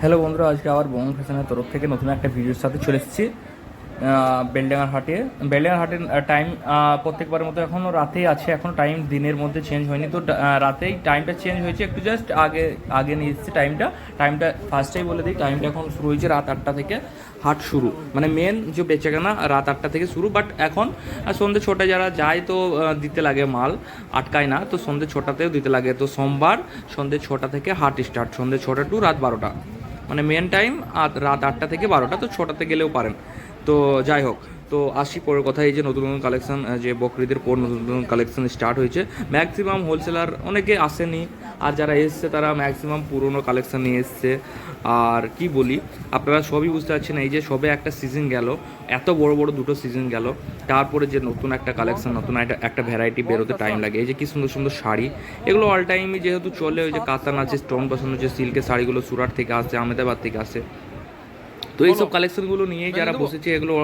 Hello বন্ধুরা, আজকে আবার বোমন ফ্যাশনের তরফ থেকে নতুন একটা ভিডিওর সাথে চলে এসেছি বেলডাঙ্গার হাটে। বেলডাঙ্গার হাটের টাইম প্রত্যেকবারের মতো এখনও রাতেই আছে এখনও টাইম দিনের মধ্যে চেঞ্জ হয়নি। তো রাতেই টাইমটা চেঞ্জ হয়েছে, একটু জাস্ট আগে আগে নিয়ে এসেছি টাইমটা টাইমটা ফার্স্টেই বলে দিই টাইমটা এখন শুরু হয়েছে রাত আটটা থেকে হাট শুরু। মানে মেন যে বেচাকেনা, রাত আটটা থেকে শুরু বাট এখন সন্ধ্যে ছটায় যারা যায় তো দিতে লাগে মাল, আটকায় না, তো সন্ধ্যে ছটাতেও দিতে লাগে। তো সোমবার সন্ধ্যে ছটা থেকে হাট স্টার্ট সন্ধ্যে ছটা টু রাত বারোটা। মানে মেন টাইম আর রাত আটটা থেকে বারোটা, তো ছটাতে গেলেও পারেন। তো যাই হোক তো আসি পরের কথা এই যে নতুন নতুন কালেকশন যে বকরিদের পর নতুন নতুন কালেকশন স্টার্ট হয়েছে। ম্যাক্সিমাম হোলসেলার অনেকে আসেনি, আর যারা এসছে তারা ম্যাক্সিমাম পুরনো কালেকশন নিয়ে এসছে। আর কি বলি, আপনারা সবই বুঝতে পারছেন, এই যে সবে একটা সিজন গেল, এত বড় বড় দুটো সিজন গেল, তারপরে যে নতুন একটা কালেকশন নতুন একটা একটা ভ্যারাইটি বেরোতে টাইম লাগে। এই যে কি সুন্দর সুন্দর শাড়ি, এগুলো অল টাইমই যেহেতু চলে, ওই যে কাতান আছে স্টোন বসানো যে সিল্কের শাড়িগুলো সুরাট থেকে আসে আহমেদাবাদ থেকে আসে তো এইসব কালেকশনগুলো নিয়েই যারা বসেছে এগুলো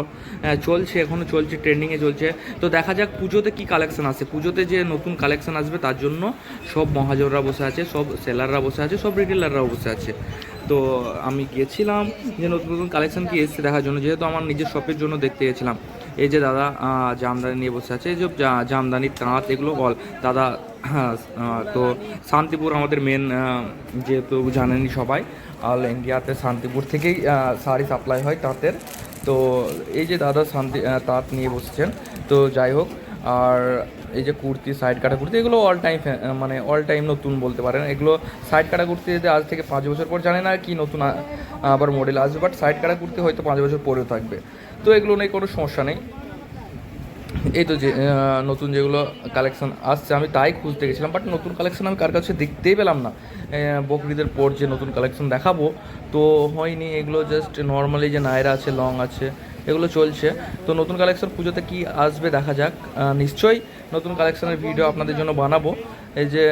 চলছে এখনও চলছে ট্রেন্ডিংয়ে চলছে। তো দেখা যাক পুজোতে কি কালেকশন আসে। পুজোতে যে নতুন কালেকশন আসবে তার জন্য সব মহাজনরা বসে আছে সব সেলাররা বসে আছে সব রিটেলাররাও বসে আছে। তো আমি গিয়েছিলাম যে নতুন নতুন কালেকশন কি এসছে দেখার জন্য যেহেতু আমার নিজের শপের জন্য দেখতে গেছিলাম। এই যে দাদা জামদানি নিয়ে বসে আছে এই যে জামদানি তাঁত এগুলো বল দাদা তো শান্তিপুর আমাদের মেন যেহেতু জানেনই সবাই অল ইন্ডিয়াতে শান্তিপুর থেকেই শাড়ি সাপ্লাই হয় তাঁতের। তো এই যে দাদা শান্তি তাঁত নিয়ে বসেছেন, তো যাই হোক, আর এই যে কুর্তি সাইড কাটা কুর্তি, এগুলো অল টাইম মানে অল টাইম নতুন বলতে পারেন। এগুলো সাইড কাটা কুর্তি যদি আজ থেকে পাঁচ বছর পর, জানে না কি নতুন আবার মডেল আসবে বাট সাইড কাটা কুর্তি হয়তো পাঁচ বছর পরেও থাকবে। তো এগুলো নিয়ে কোনো সমস্যা নেই। এই তো যে নতুন যেগুলো কালেকশন আসছে, আমি তাই খুঁজতে গেছিলাম বাট নতুন কালেকশন আমি কার কাছে দেখতেই পেলাম না। বকরিদের পর যে নতুন কালেকশন দেখাবো, তো হয়নি, এগুলো জাস্ট নর্মালি যে নায়রা আছে, লং আছে, এগুলো চলছে। তো নতুন কালেকশন পুজোতে কি আসবে দেখা যাক। নিশ্চয়ই নতুন কালেকশনের ভিডিও আপনাদের জন্য বানাবো। এই যে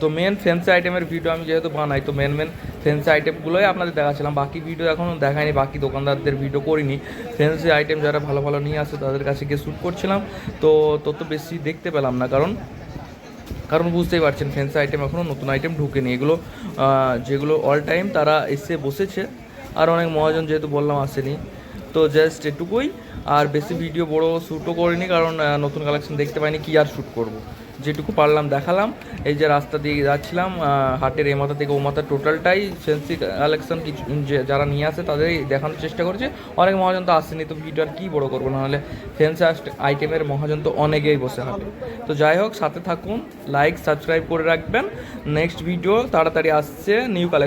তো মেন ফ্যান্সি আইটেমের ভিডিও আমি যেহেতু বানাই, তো মেন মেন ফ্যান্সি আইটেমগুলোই আপনাদের দেখাচ্ছিলাম। বাকি ভিডিও এখনও দেখায়নি বাকি দোকানদারদের ভিডিও করিনি। ফ্যান্সি আইটেম যারা ভালো ভালো নিয়ে আসে, তাদের কাছে গিয়ে শ্যুট করছিলাম। তো তত বেশি দেখতে পেলাম না, কারণ কারণ বুঝতেই পারছেন ফ্যান্সি আইটেম এখনও নতুন আইটেম ঢুকেনি। এগুলো যেগুলো অল টাইম তারা এসে বসেছে। আর অনেক মহাজন যেহেতু বললাম আসেনি। তো জাস্ট এটুকুই। আর বেশি ভিডিও বড় শ্যুটও করিনি, কারণ নতুন কালেকশন দেখতে পাইনি, কি আর শ্যুট করব? যেটুকু পারলাম দেখালাম, এই যে রাস্তা দিয়ে যাচ্ছিলাম হাটের এ মাথা থেকে ও মাথা টোটালটাই ফেন্সি কালেকশন কিছু যারা নিয়ে আসে তাদেরই দেখানোর চেষ্টা করেছে। অনেক মহাজন তো আসেনি, তো ভিডিও আর কী বড় করব? নাহলে ফেন্সি আইটেমের মহাজন তো অনেকেই বসে হাটে। তো যাই হোক, সাথে থাকুন লাইক সাবস্ক্রাইব করে রাখবেন। নেক্সট ভিডিও তাড়াতাড়ি আসছে নিউ কালেকশন